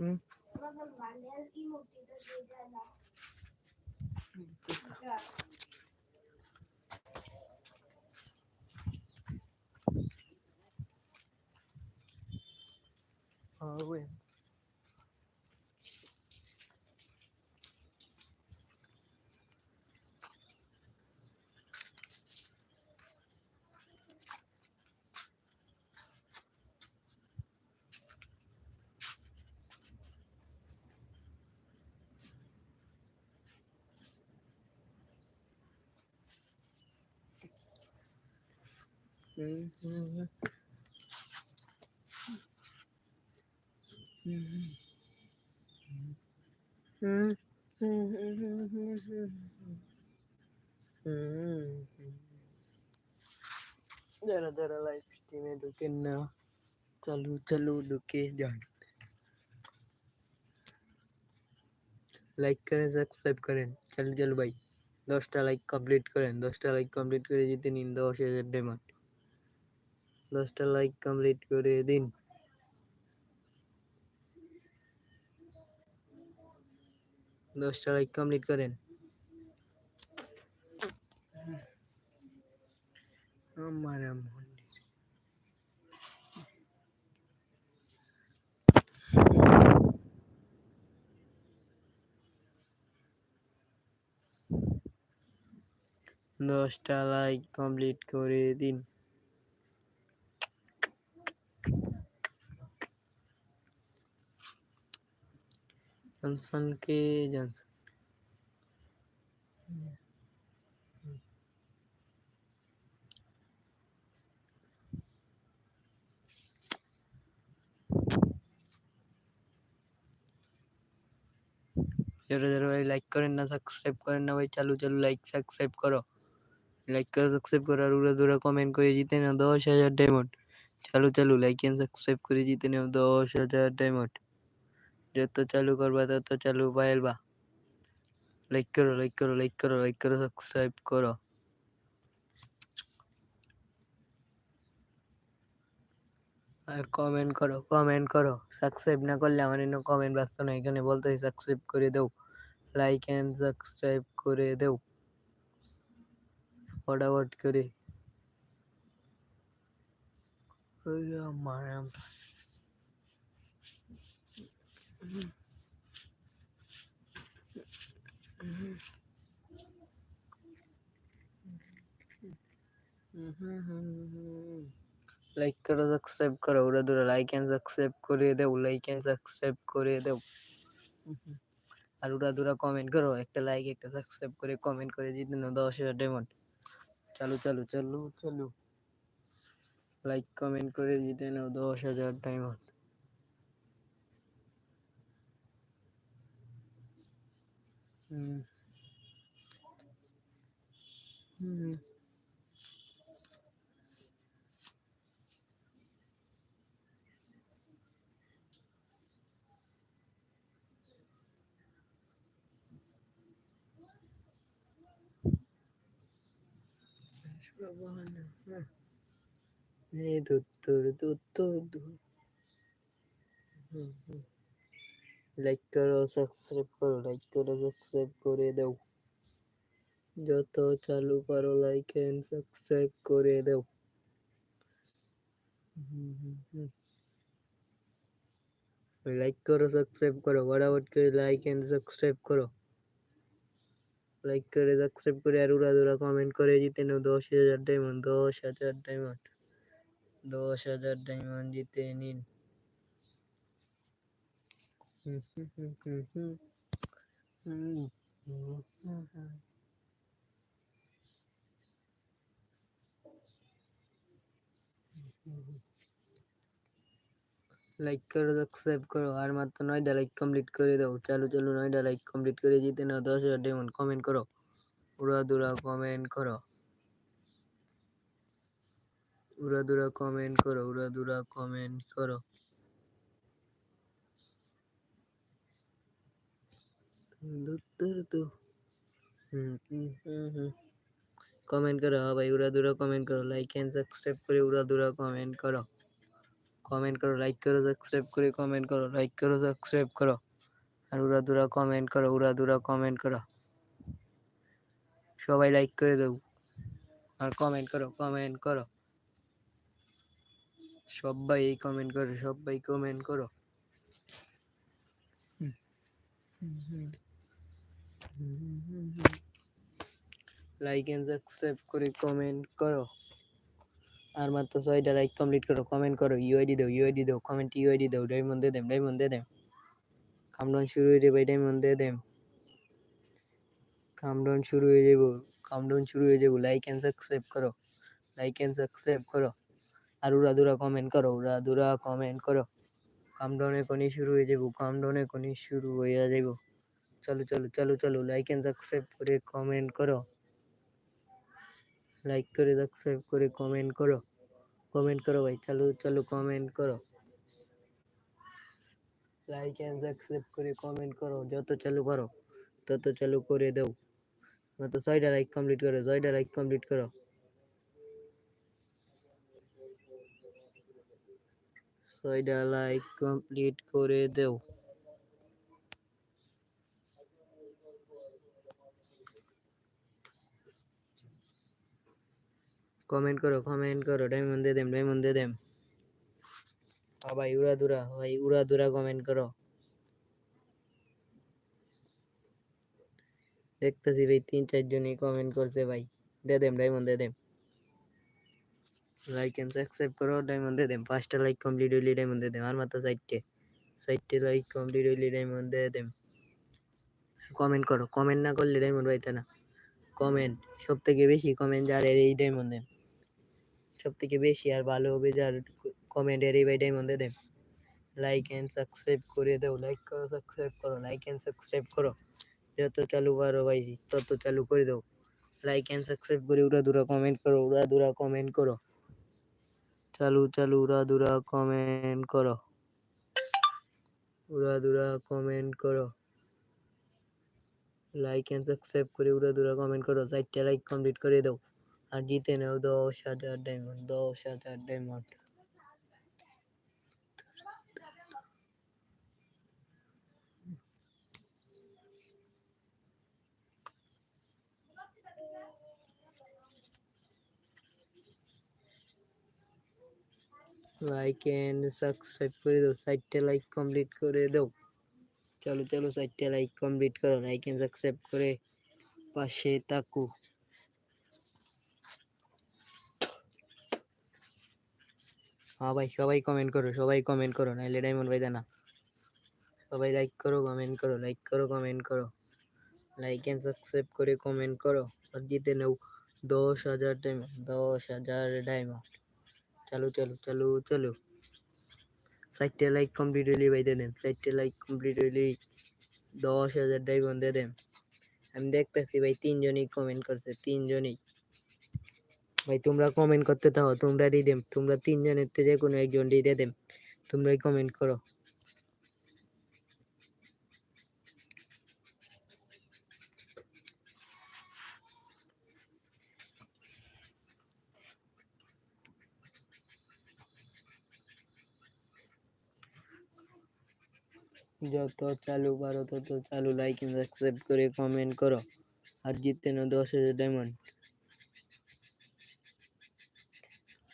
Hum. Inútil, जरा जरा જરા લાઈફ है दुके ना। चलो चलो दुके जान। लाइक करें सब्सक्राइब करें। चलो चलो भाई। दसटा लाइक कमप्लीट करें। दसटा लाइक कमप्लीट कर, जितनी इंदौर से हज़ार डेमन দশটা লাইক কমপ্লিট করে দিন। দশটা লাইক কমপ্লিট করেন। আমার দশটা লাইক কমপ্লিট করে দিন। জনসনকে জনসন যারা যারা ভাই লাইক করেন না সাবস্ক্রাইব করেন না ভাই চালু চালু লাইক সাবস্ক্রাইব করো লাইক করো সাবস্ক্রাইব করো আর উড়া দুরা কমেন্ট করে জিতে নাও দশ হাজার ডায়মন্ড চালু চালু লাইক এন্ড সাবস্ক্রাইব করে জিতে নাও দশ হাজার ডায়মন্ড যত চালু করবা তত চালু পাইলবা লাইক করো লাইক করো লাইক করো লাইক করো সাবস্ক্রাইব করো আর কমেন্ট করো কমেন্ট করো সাবস্ক্রাইব না করলে আমার এনে কমেন্ট ব্যস্ত না এখানে বলতে সাবস্ক্রাইব করে দাও লাইক এন্ড সাবস্ক্রাইব করে দাও ফটাফট করে আমার লাইক করো সাবস্ক্রাইব করো ওরা দুরা লাইক এন্ড সাবস্ক্রাইব করে দাও লাইক এন্ড সাবস্ক্রাইব করে দাও আর ওরা দুরা কমেন্ট করো একটা লাইক একটা সাবস্ক্রাইব করে কমেন্ট করে জিতে নাও দশ হাজার ডায়মন্ড চালু চালু চালু চালু লাইক কমেন্ট করে জিতে নাও দশ হাজার ডায়মন্ড うん。うん。ねえ、ドットルドットル。うん。うん。লাইক করো সাবস্ক্রাইব করো লাইক করো সাবস্ক্রাইব করে দাও। যত চালু পারো লাইক এন্ড সাবস্ক্রাইব করে দাও। লাইক করো সাবস্ক্রাইব করো ফটাফট করে লাইক এন্ড সাবস্ক্রাইব করো। লাইক করে সাবস্ক্রাইব করে আর উড়া দুরা কমেন্ট করে জিতে নাও। দশ হাজার ডায়মন্ড দশ হাজার ডায়মন্ড দশ হাজার ডায়মন্ড জিতে নিন। লাইক করো সাবস্ক্রাইব করো, আর মাত্র নয়টা লাইক কমপ্লিট করে দাও। চালু চালু নয়টা লাইক কমপ্লিট করে জিতে নাও, দশ হাজার ডায়মন্ড কমেন্ট করো। উড়া, দুরা কমেন্ট করো। উড়া, দুরা কমেন্ট করো, উড়া, দুরা কমেন্ট করো দুত্তর তো হুম হুম হুম হুম কমেন্ট করো হ্যাঁ ভাই উড়া দুরা কমেন্ট করো। লাইক এন্ড সাবস্ক্রাইব করে উড়া দুরা কমেন্ট করো। কমেন্ট করো লাইক করো সাবস্ক্রাইব করে কমেন্ট করো। লাইক করো সাবস্ক্রাইব করো। আর উড়া দুরা কমেন্ট করো উড়া দুরা কমেন্ট করো। সবাই লাইক করে দেও। আর কমেন্ট করো কমেন্ট করো। সবাই এই কমেন্ট করো সবাই কমেন্ট করো। লাইক এন্ড সাবস্ক্রাইব করে কমেন্ট করো। আর মাত্র ছয়টা লাইক কমপ্লিট করো কমেন্ট করো ইউআইডি দাও ইউআইডি দাও কমেন্ট ইউআইডি দাও ডায়মন্ড দিয়ে দেম ডায়মন্ড দিয়ে দেম। কামডাউন শুরু হয়ে যাবে ডায়মন্ড দিয়ে দেম। কামডাউন শুরু হয়ে যাব কামডাউন শুরু হয়ে যাব লাইক এন্ড সাবস্ক্রাইব করো। লাইক এন্ড সাবস্ক্রাইব করো। আর উড়া দুরা কমেন্ট করো, উড়া দুরা কমেন্ট করো। কামডাউনে কোনি শুরু হয়ে যাব কামডাউনে কোনি শুরু হয়ে যাব। চলো চলো চলো চলো লাইক এন্ড সাবস্ক্রাইব করে কমেন্ট করো। লাইক করে সাবস্ক্রাইব করে কমেন্ট করো। কমেন্ট করো ভাই, চলো চলো কমেন্ট করো। লাইক এন্ড সাবস্ক্রাইব করে কমেন্ট করো, যত চালু পারো তত চালু করে দাও। মাত্র ছয়টা লাইক কমপ্লিট করো, ছয়টা লাইক কমপ্লিট করো। ছয়টা লাইক কমপ্লিট করে দেও। কমেন্ট করো কমেন্ট করো ডায়মন্ড দিয়ে দেম ডায়মন্ড দিয়ে দেম। হ্যাঁ ভাই, উড়া দুরা, ভাই, উড়া দুরা কমেন্ট করো। দেখতেছি ভাই, তিন চারজনই কমেন্ট করছে ভাই। দে দেম ডায়মন্ড দে দেম। লাইক এন্ড সাবস্ক্রাইব করো ডায়মন্ড দে দেম। পাঁচটা লাইক কমপ্লিট হইলে ডায়মন্ড দে দেম। আর মাত্র চারটে। চারটে লাইক কমপ্লিট হইলে ডায়মন্ড দে দেম। কমেন্ট করো। কমেন্ট না করলে ডায়মন্ড পাইতে না। কমেন্ট সব থেকে বেশি কমেন্ট যার এই ডায়মন্ড দেম। সব থেকে বেশি আর ভালো হবে যার কমেন্ট এর ভাই ডায়মন্ড দে দেম লাইক এন্ড সাবস্ক্রাইব করে দাও। লাইক করো সাবস্ক্রাইব করো। লাইক এন্ড সাবস্ক্রাইব করো। যত চালু পারো ভাই, তত চালু করে দাও। লাইক এন্ড সাবস্ক্রাইব করে উড়া দুরা কমেন্ট করো, উড়া দুরা কমেন্ট করো। চালু চালু, উড়া দুরা কমেন্ট করো। উড়া দুরা কমেন্ট করো। লাইক এন্ড সাবস্ক্রাইব করে উড়া দুরা কমেন্ট করো। চারটা লাইক কমপ্লিট করে দাও। আর জিতে নাও দশ হাজার ডায়মন্ড দশ হাজার ডায়মন্ড লাইক এন্ড সাবস্ক্রাইব করে দাও চারটে লাইক কমপ্লিট করে দাও। চলো চলো চারটে লাইক কমপ্লিট করো লাইক এন্ড সাবস্ক্রাইব করে পাশে থাকো। হ্যাঁ ভাই, সবাই কমেন্ট করো, সবাই কমেন্ট করো, নাইলে ডায়মন্ড পাইতে না সবাই লাইক করো কমেন্ট করো লাইক করো কমেন্ট করো। লাইক এন্ড সাবস্ক্রাইব করে কমেন্ট করো, আর জিতে নাও দশ হাজার ডায়মন্ড দশ হাজার ডায়মন্ড চালু চালু চালু চালু। চারটে লাইক কমপ্লিট হইলে ভাই দিয়ে দেন, চারটে লাইক কমপ্লিট হইলে দশ হাজার ডায়মন্ড দিয়ে দেন। আমি দেখতেছি ভাই তিনজনই কমেন্ট করছে, তিনজনই। ভাই, তোমরা কমেন্ট করতে থাকো তোমরা রিদেম তোমরা তিনজনের থেকে কোনো একজন দিয়ে দেম। তোমরাই কমেন্ট করো। যত চালু পারো, তত চালু লাইক সাবস্ক্রাইব করে কমেন্ট করো। আর জিততে নাও দশ হাজার ডায়মন্ড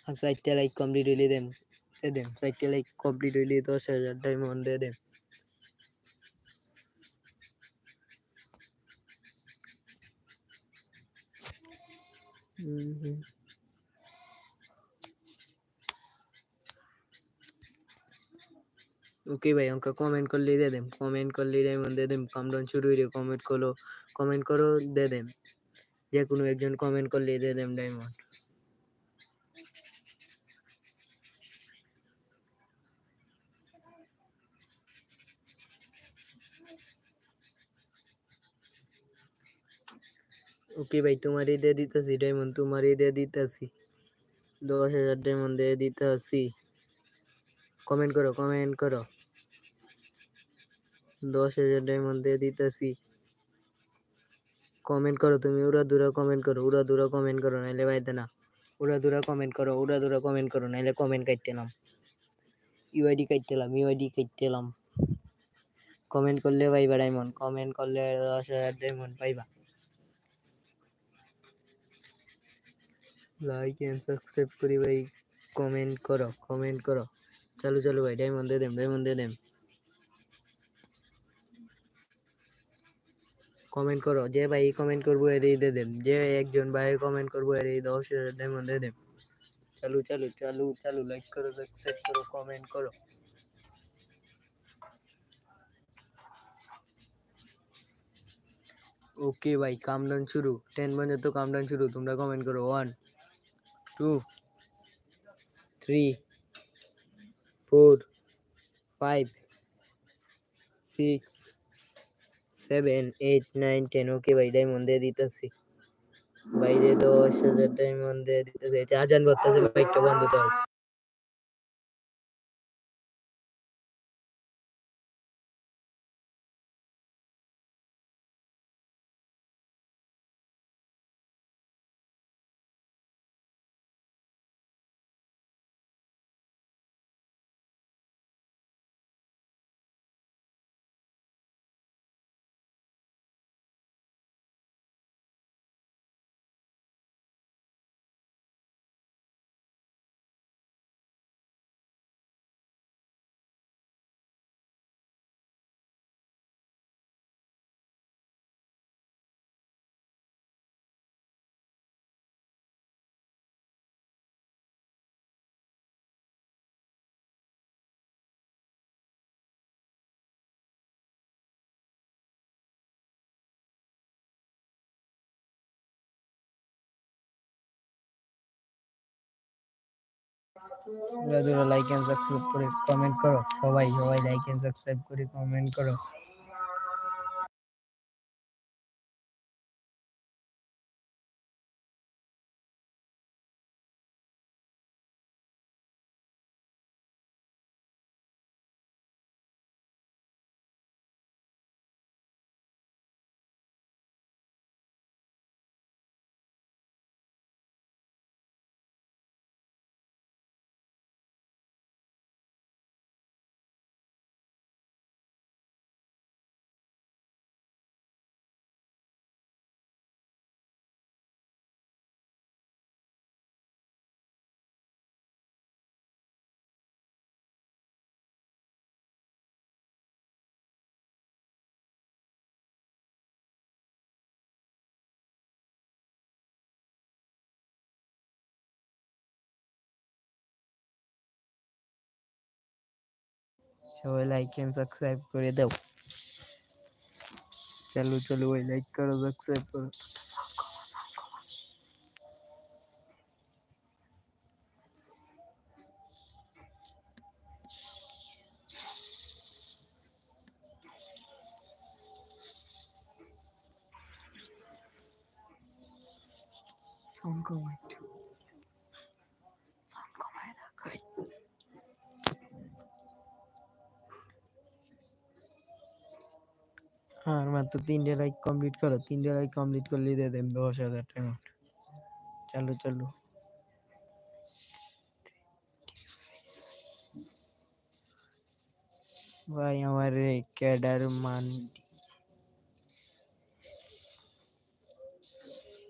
আর চারটে লাইক কমপ্লিট হইলে দেন দে দেন চারটে লাইক কমপ্লিট হইলে দশ হাজার ডায়মন্ড দিয়ে দেন ওকে ভাই আমাকে কমেন্ট করলে দিয়ে দেন কমেন্ট করলে ডায়মন্ড দিয়ে দেন কামডাউন শুরু হয়ে কমেন্ট করো। কমেন্ট করো দিয়ে দেন যে কোনো একজন কমেন্ট করলে দিয়ে দেন ডায়মন্ড ওকে ভাই তোমারই দিয়ে দিতেছি ডায়মন্ড তোমারই দিয়ে দিতেছি। দশ হাজার ডায়মন্ড দিয়ে দিতেছি। কমেন্ট করো কমেন্ট করো। দশ হাজার ডায়মন্ড দিয়ে দিতেছি। কমেন্ট করো তুমি, উড়া দুরা কমেন্ট করো, উড়া দুরা কমেন্ট করো, নাইলে বাইতে না উড়া দুরা কমেন্ট করো, উড়া দুরা কমেন্ট করো, নাইলে কমেন্ট কাটতে নাম। ইউআইডি কাটতেলাম ইউআইডি কাটতেলাম কমেন্ট করলে পাইবা ডায়মন্ড কমেন্ট করলে দশ হাজার ডায়মন্ড পাইবা। লাইক এন্ড সাবস্ক্রাইব করি ভাই। কমেন্ট করো কমেন্ট করো। চলো চলো ভাই ডায়মন্ড দিয়ে দেম ডায়মন্ড দিয়ে দেম। কমেন্ট করো, যে ভাই কমেন্ট করব এর দিয়ে দেম। যে একজন ভাই কমেন্ট করব এর দশ ডায়মন্ড দিয়ে দেম। চালু চালু চালু চালু লাইক করো সাবস্ক্রাইব করো কমেন্ট করো। ওকে ভাই কাম ডাউন শুরু। টেন পর্যন্ত কাম ডাউন শুরু। তোমরা কমেন্ট করো। One two three four five six seven eight nine ten okay ভাই ডায়মন্ড দিয়ে দিতেছি বাইরে দশ হাজার ডায়মন্ড দিয়ে দিতেছি আজান করতেছে বাইকটা বন্ধ তো তোমরা লাইক এন্ড সাবস্ক্রাইব করে কমেন্ট করো। সবাই সবাই লাইক এন্ড সাবস্ক্রাইব করে কমেন্ট করো। সবাই লাইক এন্ড সাবস্ক্রাইব করে দাও। চলো চলো ভাই লাইক করো সাবস্ক্রাইব করো। সাউন্ড কমাই আর মাত্র তিনটে লাইক কমপ্লিট করো, তিনটে লাইক কমপ্লিট করলে দিয়ে দেন দশ হাজার টাকা। চলো চলো। ভাই, আমার ক্যাডার মান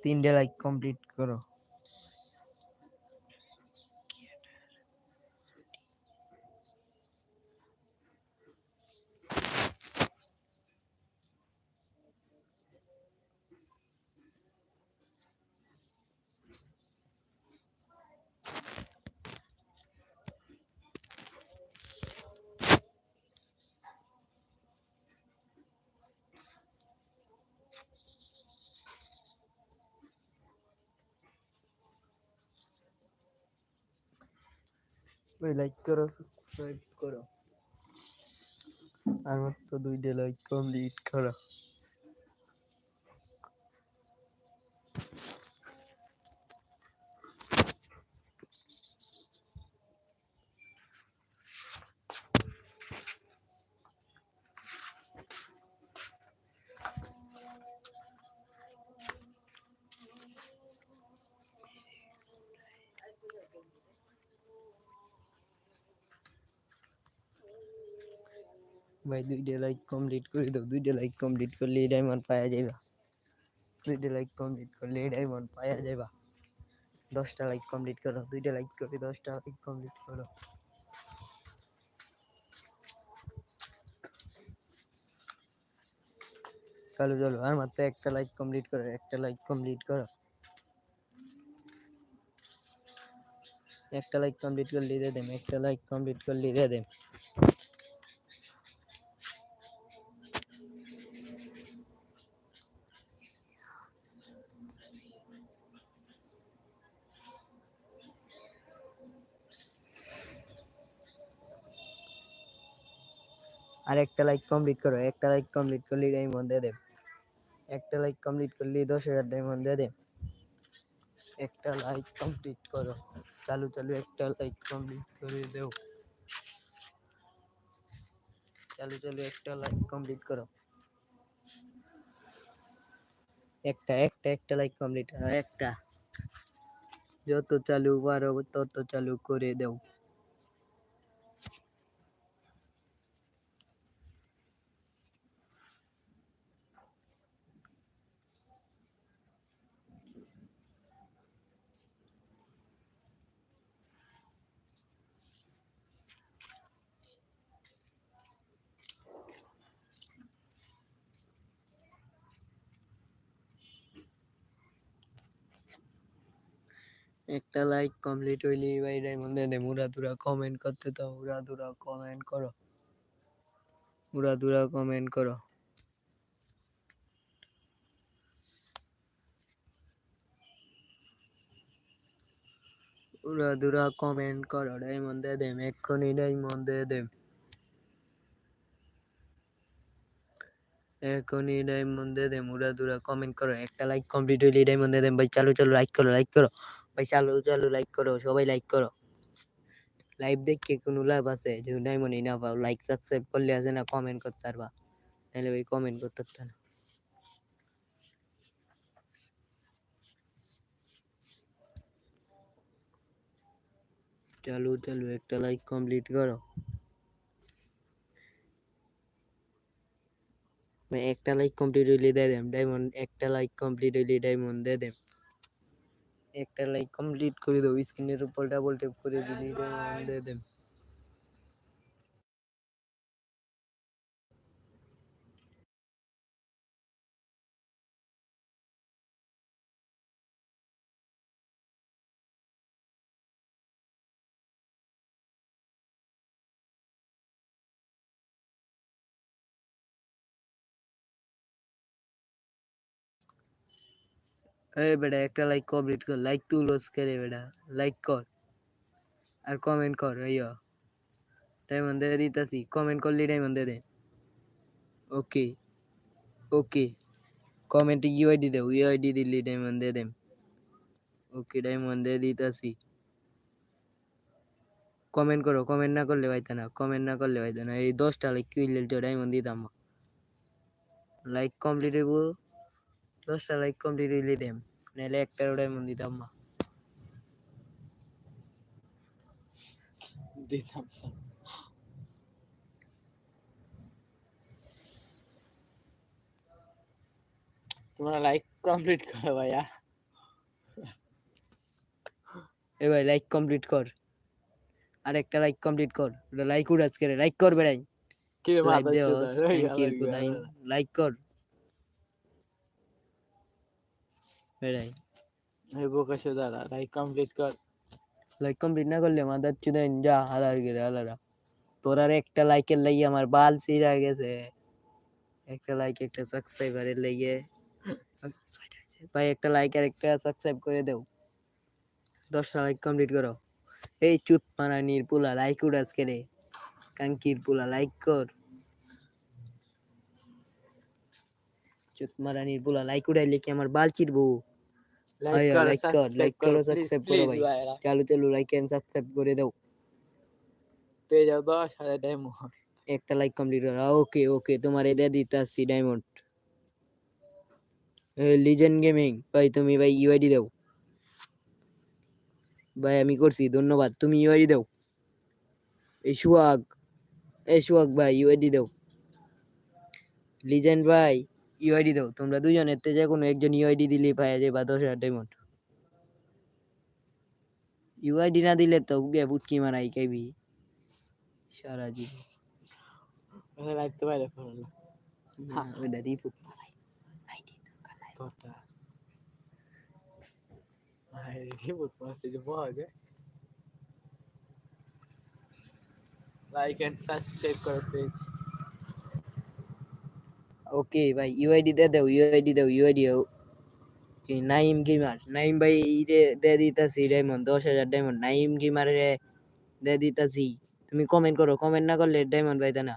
তিনটে লাইক কমপ্লিট করো। ভাই লাইক করো সাবস্ক্রাইব করো। আর মাত্র দুইটা লাইক কমপ্লিট করো। দুইটা লাইক কমপ্লিট করে দাও, দুইটা লাইক কমপ্লিট করলে এই ডায়মন্ড পাওয়া যাইবা। দুইটা লাইক কমপ্লিট করলে এই ডায়মন্ড পাওয়া যাইবা। দশটা লাইক কমপ্লিট করো, দুইটা লাইক করে দশটা লাইক কমপ্লিট করো। চলো চলো, আর মাত্র একটা লাইক কমপ্লিট করো, একটা লাইক কমপ্লিট করো। একটা লাইক কমপ্লিট করলে দিয়ে দেম, একটা লাইক কমপ্লিট করলে দিয়ে দেম। আর একটা লাইক কমপ্লিট করো, একটা লাইক কমপ্লিট করলে ডায়মন্ড দিয়ে দেব একটা লাইক কমপ্লিট করলে দশ হাজার ডায়মন্ড দিয়ে দেব একটা লাইক কমপ্লিট করো, চালু চালু একটা লাইক কমপ্লিট করে দেও। চালু চালু একটা লাইক কমপ্লিট করো। একটা একটা একটা লাইক কমপ্লিট একটা। যত চালু পারো তত চালু করে দেও। একটা লাইক কমপ্লিট হইলি ভাই ডায়মন্ড দিয়ে দে মুরা তুরা কমেন্ট করতে তো উড়া দুরা কমেন্ট করো। উড়া দুরা কমেন্ট করো। উড়া দুরা কমেন্ট করো ডায়মন্ড দিয়ে দেম, এক্ষুনি ডায়মন্ড দিয়ে দেম। এখনই ডায়মন্ড দিয়ে দেম উড়া দুরা কমেন্ট করো, একটা লাইক কমপ্লিট হইলে ডায়মন্ড দিয়ে দেম। ভাই, চালু চালু লাইক করো লাইক করো। ভাই চালু চালু লাইক করো, সবাই লাইক করো। লাইভ দেখে কোনো লাভ আছে? যে ডায়মন্ডই না পাও লাইক সাবস্ক্রাইব করলে আছে না কমেন্ট করতে পারবা নাহলে ভাই কমেন্ট করতে পারত না। চালু চালু, একটা লাইক কমপ্লিট করো। একটা লাইক কমপ্লিট হইলে দিয়ে দেম। ডায়মন্ড একটা লাইক কমপ্লিট হইলে ডায়মন্ড দিয়ে দেম। একটা লাইক কমপ্লিট করে দেবো স্ক্রিনের উপর ডাবল ট্যাপ করে দিলে দিয়ে এই বেটা একটা লাইক কমপ্লিট কর লাইক তুই লস করে বেটা লাইক কর। আর কমেন্ট কর ইয়া ডায়মন্ড দিয়ে দিতাছি কমেন্ট করলি ডায়মন্ড দিয়ে দে। ওকে ওকে কমেন্টে ইউআইডি দেও ইউআইডি দিলি ডায়মন্ড দিয়ে দেম। ওকে ডায়মন্ড দিয়ে দিতাছি। কমেন্ট করো কমেন্ট না করলে পাইতে না কমেন্ট না করলে পাইতে না। এই দশটা লাইক কিনলে ডায়মন্ড দিতাম। লাইক কমপ্লিট হইব। দশটা লাইক কমপ্লিট হইলে দেম নাহলে একটারও ডায়মন্ড দিতাম না দিতাম। তোমরা লাইক কমপ্লিট করো ভাইয়া এ ভাই লাইক কমপ্লিট কর আর একটা লাইক কমপ্লিট কর লাইক উড়াস করে লাইক কর বেড়াই লাইক কর বেড়াই। এই বোকা চোদারা লাইক কমপ্লিট কর। লাইক কমপ্লিট না করলে মাদার চুদাইন যা হালার গেলে হালারা। তোর আর একটা লাইকের লাগি আমার বাল চিরা গেছে। একটা লাইক একটা সাবস্ক্রাইবারের লেগে। ভাই একটা লাইক আর একটা সাবস্ক্রাইব করে দেও। দশটা লাইক কমপ্লিট করো। এই চুত মারানির পোলা লাইক উড়াস কেরে কাঙ্কির পোলা লাইক কর। চুত মারানির লাইক উড়াইলে কি আমার বাল চিরবো লাইক করো like কর, সাবস্ক্রাইব করো, ভাই। চালু চালু লাইক এন্ড সাবস্ক্রাইব করে দাও। পেয়ে যাও দশ হাজার ডায়মন্ড একটা লাইক কমপ্লিট করো। ওকে ওকে তোমার এদে দিতাছি ডায়মন্ড লিজেন্ড গেমিং ভাই তুমি ভাই ইউআইডি দাও। ভাই আমি করছি ধন্যবাদ। তুমি ইউআইডি দাও। এই সুয়াগ এই সুয়াগ ভাই ইউআইডি দাও। লিজেন্ড ভাই। ইউআইডি দাও তোমরা দুজনের তে যে কোনো একজন ইউআইডি দিলেই পাওয়া যায় বা দশ হাজার ডায়মন্ড ইউআইডি না দিলে তো গে বুটকি মারাই খাইবি। সারা জীবন। লাগতে পারে ওইটা দিয়ে রিমোট পাশে লাইক এন্ড সাবস্ক্রাইব করো প্লিজ ওকে ভাই ইউআইডি দে দাও ইউআইডি দাও ইউআইডি নাইম গেমার নাইম ভাই রে দে দিতাছি, ডায়মন্ড, দশ হাজার ডায়মন্ড। নাইম গেমার রে দে দিতাছি। তুমি কমেন্ট করো কমেন্ট না করলে ডায়মন্ড পাইতে না।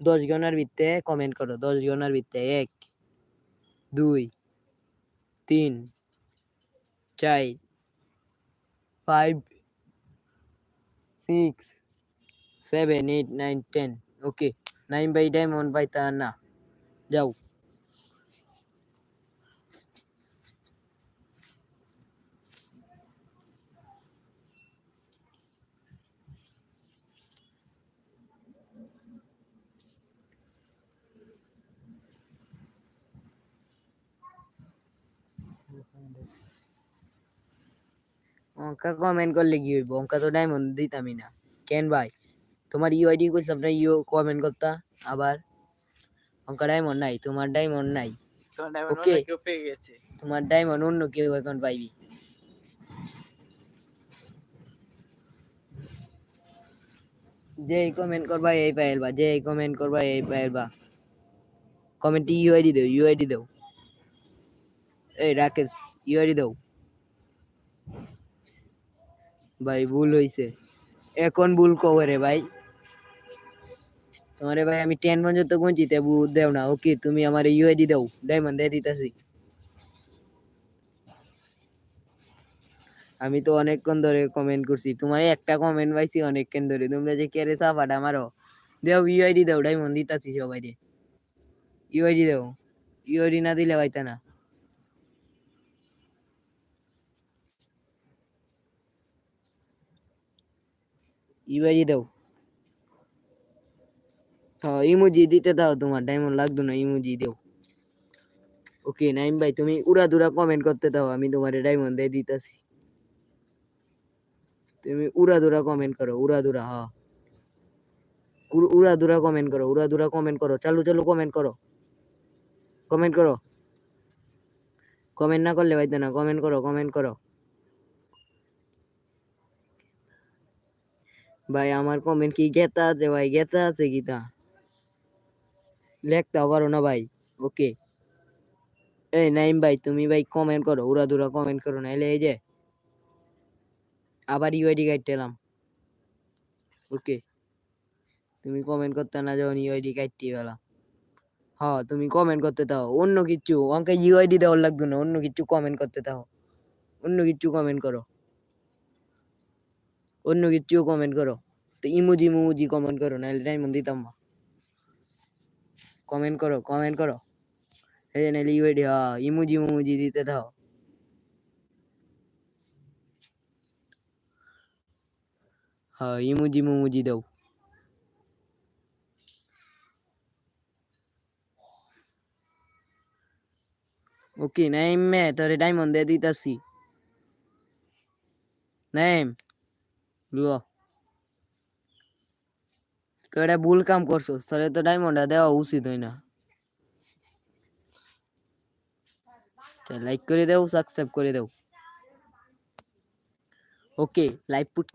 দশ জনের ভিত্তে কমেন্ট করো, দশ জনের ভিত্তে এক, দুই, তিন, চার five six seven eight nine ten okay Naim ভাই, ডায়মন্ড পাইতা না। যাও অঙ্কা কমেন্ট করলে কি হইব অঙ্কা তো ডায়মন্ড দিতামই না কেন ভাই তোমার ইউআইডি কইছিলাম না ইউ কমেন্ট করতা আবার অঙ্কা ডায়মন্ড নাই তোমার ডায়মন্ড নাই। Okay. কেউ পেয়ে গেছে। তোমার ডায়মন্ড অন্য কেউ এখন পাইবি। যে কমেন্ট করবা এই পাইলবা যে কমেন্ট করবা এই পাইলবা কমেন্ট ইউআইডি দাও ইউআইডি দাও। এই রাকেশ ইউআইডি দাও। ভাই ভুল হইছে। এখন ভুল কবে রে ভাই? তোমারে ভাই আমি টেন পর্যন্ত গুনছিতে ভূত দেও না। ওকে, তুমি আমার ইউআইডি দাও। ডায়মন্ড দিয়ে দিতেছি। আমি তো অনেকক্ষণ ধরে কমেন্ট করছি। তোমার একটা কমেন্ট পাইছি অনেকক্ষণ ধরে। তোমরা যে কেরে চাপাটা মারো। দেও ইউআইডি দাও ডায়মন্ড দিতাছি সবাই রে ইউআইডি দাও। ইউআইডি না দিলে পাইতা না। ইউআইডি দাও। ইমোজি দিতে দাও তোমার ডায়মন্ড লাগতো না ইমোজি দাও। ওকে নাইম ভাই, তুমি উড়া দুরা কমেন্ট করতে দাও, আমি তোমার ডায়মন্ড দিয়ে দিতাছি। তুমি উড়া দুরা কমেন্ট করো উড়া দুরা হ্যাঁ উড়- দুরা কমেন্ট করো উড়া দুরা কমেন্ট করো, চালু চালু কমেন্ট করো। কমেন্ট করো। কমেন্ট না করলে ভাইতো না কমেন্ট করো কমেন্ট করো। ভাই, আমার কমেন্ট কি গেতা আছে, ভাই? গেতা আছে গীতা লেখতেও পারো না ভাই। ওকে এই নাইম ভাই, তুমি ভাই কমেন্ট করো উড়া দুরা কমেন্ট করো না এলে এই যে আবার ইউআইডি কাটতে এলাম ওকে তুমি কমেন্ট করতে না যখন ইউআইডি কাটতে গেলাম হ্যাঁ তুমি কমেন্ট করতে দাও। অন্য কিছু অঙ্কে ইউআইডি দেওয়ার লাগবে না, অন্য কিছু কমেন্ট করতে দাও। অন্য কিছু কমেন্ট করো। অন্য কিছু কমেন্ট করো। তো ইমোজি মুমোজি কমেন্ট করো নাহলে টাইম দিতাম না। কমেন্ট করো কমেন্ট করো। এই যে নাহলে ইউআইডি হ্যাঁ ইমোজি মুমোজি দিতে দাও। হ্যাঁ ইমোজি মুমোজি দাও। ওকে, নাইম মে, তোরে ডায়মন্ড দিয়ে দিতাছি। নাইম, লুয়া। কেডা ভুল কাম করছ, তাহলে তো ডায়মন্ডটা দেওয়া উচিত হয় না লাইক করে দাও সাবস্ক্রাইব করে দাও। ওকে লাইভ পুট